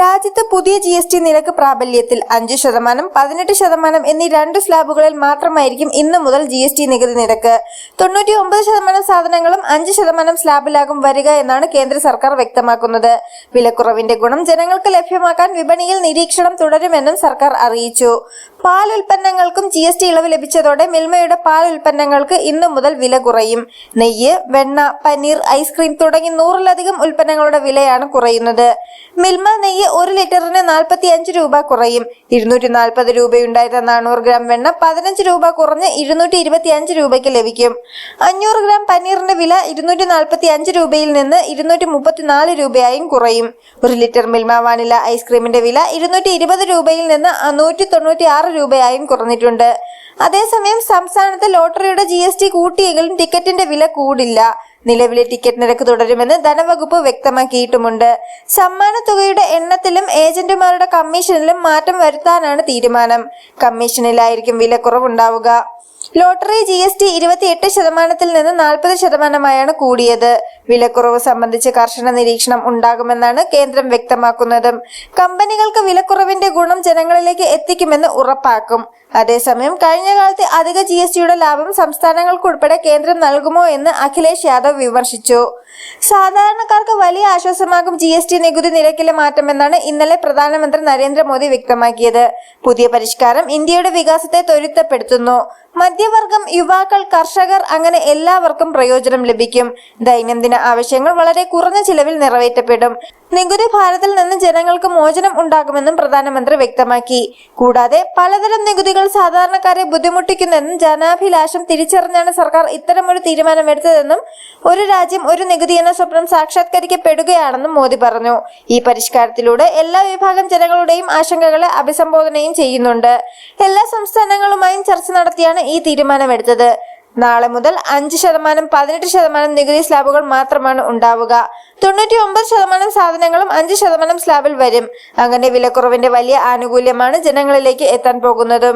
രാജ്യത്ത് പുതിയ G S T നിരക്ക് പ്രാബല്യത്തിൽ അഞ്ച് ശതമാനം പതിനെട്ട് ശതമാനം എന്നീ രണ്ട് സ്ലാബുകളിൽ മാത്രമായിരിക്കും ഇന്നു മുതൽ ജി എസ് ടി നികുതി നിരക്ക്. തൊണ്ണൂറ്റി ഒമ്പത് ശതമാനം സാധനങ്ങളും അഞ്ച് ശതമാനം സ്ലാബിലാകും വരിക എന്നാണ് കേന്ദ്ര സർക്കാർ വ്യക്തമാക്കുന്നത്. വിലക്കുറവിന്റെ ഗുണം ജനങ്ങൾക്ക് ലഭ്യമാക്കാൻ വിപണിയിൽ നിരീക്ഷണം തുടരുമെന്നും സർക്കാർ അറിയിച്ചു. പാൽ ഉൽപ്പന്നങ്ങൾക്കും ജി എസ് ടി ഇളവ് ലഭിച്ചതോടെ മിൽമയുടെ പാൽ ഉൽപ്പന്നങ്ങൾക്ക് ഇന്നു മുതൽ വില കുറയും. നെയ്യ് വെണ്ണ പനീർ ഐസ്ക്രീം തുടങ്ങി നൂറിലധികം ഉൽപ്പന്നങ്ങളുടെ വിലയാണ് കുറയുന്നത്. മിൽമ നെയ്യ് ഒരു ലിറ്ററിന് നാൽപ്പത്തി അഞ്ച് രൂപ കുറയും. ഇരുന്നൂറ്റി നാൽപ്പത് രൂപയുണ്ടായിരുന്ന നാനൂറ് ഗ്രാം വെണ്ണ പതിനഞ്ച് രൂപ കുറഞ്ഞ് ഇരുന്നൂറ്റി ഇരുപത്തി അഞ്ച് രൂപയ്ക്ക് ലഭിക്കും. അഞ്ഞൂറ് ഗ്രാം പനീറിന്റെ വില ഇരുന്നൂറ്റി നാൽപ്പത്തി അഞ്ച് രൂപയിൽ നിന്ന് ഇരുന്നൂറ്റി മുപ്പത്തിനാല് രൂപയായും കുറയും. ഒരു ലിറ്റർ മിൽമ വാനില ഐസ്ക്രീമിന്റെ വില ഇരുന്നൂറ്റി ഇരുപത് രൂപയിൽ നിന്ന് നൂറ്റി തൊണ്ണൂറ്റി ആറ് രൂപയായും കുറഞ്ഞിട്ടുണ്ട്. അതേസമയം സംസ്ഥാനത്ത് ലോട്ടറിയുടെ ജി എസ് ടി കൂട്ടിയെങ്കിലും ടിക്കറ്റിന്റെ വില കൂടില്ല. നിലവിലെ ടിക്കറ്റ് നിരക്ക് തുടരുമെന്ന് ധനവകുപ്പ് വ്യക്തമാക്കിയിട്ടുമുണ്ട്. സമ്മാന തുകയുടെ എണ്ണത്തിലും ഏജന്റുമാരുടെ കമ്മീഷനിലും മാറ്റം വരുത്താനാണ് തീരുമാനം. കമ്മീഷനിലായിരിക്കും വില കുറവുണ്ടാവുക. ലോട്ടറി ജി എസ് ടി ഇരുപത്തിയെട്ട് ശതമാനത്തിൽ നിന്ന് നാൽപ്പത് ശതമാനമായാണ് കൂടിയത്. വിലക്കുറവ് സംബന്ധിച്ച് കർശന നിരീക്ഷണം ഉണ്ടാകുമെന്നാണ് കേന്ദ്രം വ്യക്തമാക്കുന്നത്. കമ്പനികൾക്ക് വിലക്കുറവിന്റെ ഗുണം ജനങ്ങളിലേക്ക് എത്തിക്കുമെന്ന് ഉറപ്പാക്കും. അതേസമയം കഴിഞ്ഞ കാലത്തെ അധിക ജി എസ് ടിയുടെ ലാഭം സംസ്ഥാനങ്ങൾക്കുൾപ്പെടെ കേന്ദ്രം നൽകുമോ എന്ന് അഖിലേഷ് യാദവ് വിമർശിച്ചു. സാധാരണക്കാർക്ക് വലിയ ആശ്വാസമാകും ജി എസ് ടി നികുതി നിരക്കിലെ മാറ്റമെന്നാണ് ഇന്നലെ പ്രധാനമന്ത്രി നരേന്ദ്രമോദി വ്യക്തമാക്കിയത്. പുതിയ പരിഷ്കാരം ഇന്ത്യയുടെ വികാസത്തെ ത്വരിതപ്പെടുത്തുന്നു. മധ്യവർഗം യുവാക്കൾ കർഷകർ അങ്ങനെ എല്ലാവർക്കും പ്രയോജനം ലഭിക്കും. ദൈനംദിന ആവശ്യങ്ങൾ വളരെ കുറഞ്ഞ ചിലവിൽ നിറവേറ്റപ്പെടും. നികുതി ഭാരത്തിൽ നിന്ന് ജനങ്ങൾക്ക് മോചനം ഉണ്ടാകുമെന്നും പ്രധാനമന്ത്രി വ്യക്തമാക്കി. കൂടാതെ പലതരം നികുതികൾ സാധാരണക്കാരെ ബുദ്ധിമുട്ടിക്കുന്നെന്നും ജനാഭിലാഷം തിരിച്ചറിഞ്ഞാണ് സർക്കാർ ഇത്തരമൊരു തീരുമാനമെടുത്തതെന്നും ഒരു രാജ്യം ഒരു നികുതി എന്ന സ്വപ്നം സാക്ഷാത്കരിക്കപ്പെടുകയാണെന്നും മോദി പറഞ്ഞു. ഈ പരിഷ്കാരത്തിലൂടെ എല്ലാ വിഭാഗം ജനങ്ങളുടെയും ആശങ്കകളെ അഭിസംബോധനയും ചെയ്യുന്നുണ്ട്. എല്ലാ സംസ്ഥാനങ്ങളുമായും ചർച്ച നടത്തിയാണ് ഈ തീരുമാനമെടുത്തത്. നാളെ മുതൽ അഞ്ച് ശതമാനം പതിനെട്ട് ശതമാനം നികുതി സ്ലാബുകൾ മാത്രമാണ് ഉണ്ടാവുക. തൊണ്ണൂറ്റി ഒമ്പത് ശതമാനം സാധനങ്ങളും അഞ്ച് ശതമാനം സ്ലാബിൽ വരും. അങ്ങനെ വിലക്കുറവിന്റെ വലിയ ആനുകൂല്യമാണ് ജനങ്ങളിലേക്ക് എത്താൻ പോകുന്നത്.